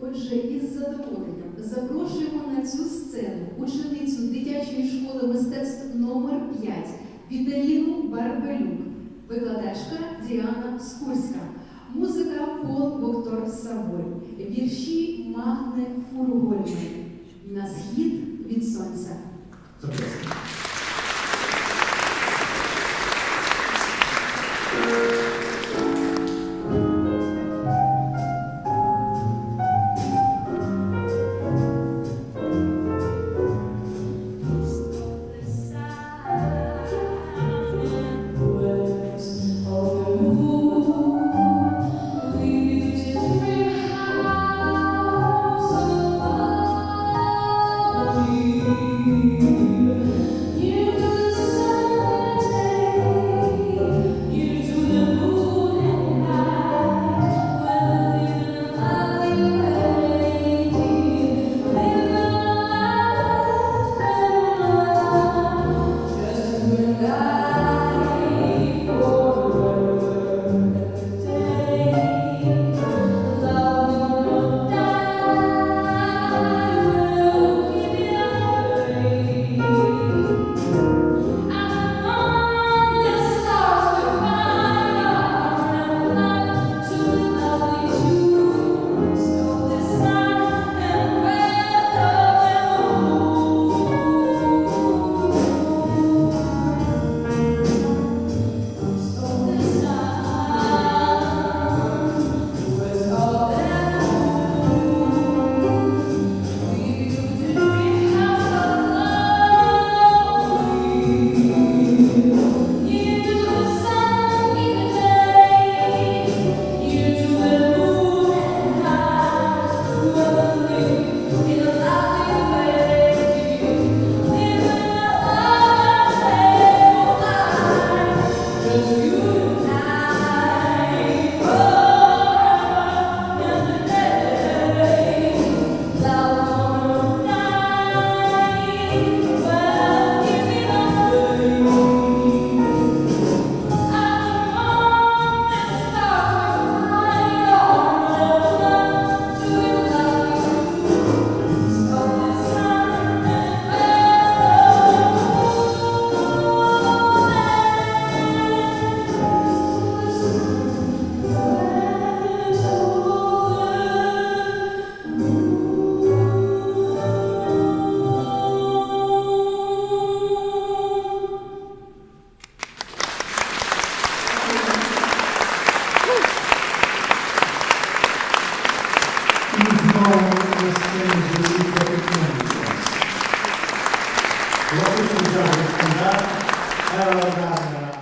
Отже, із задоволенням запрошуємо на цю сцену ученицю дитячої школи мистецтв номер 5 Віталіну Барбелюк, викладачка Діана Скурська, музика Пол Воктор Савой, вірші Магни Фургольної на схід від сонця. знову на сцені звучить Петненко. Лопухи Жанна Стандарт, Елла Ганна.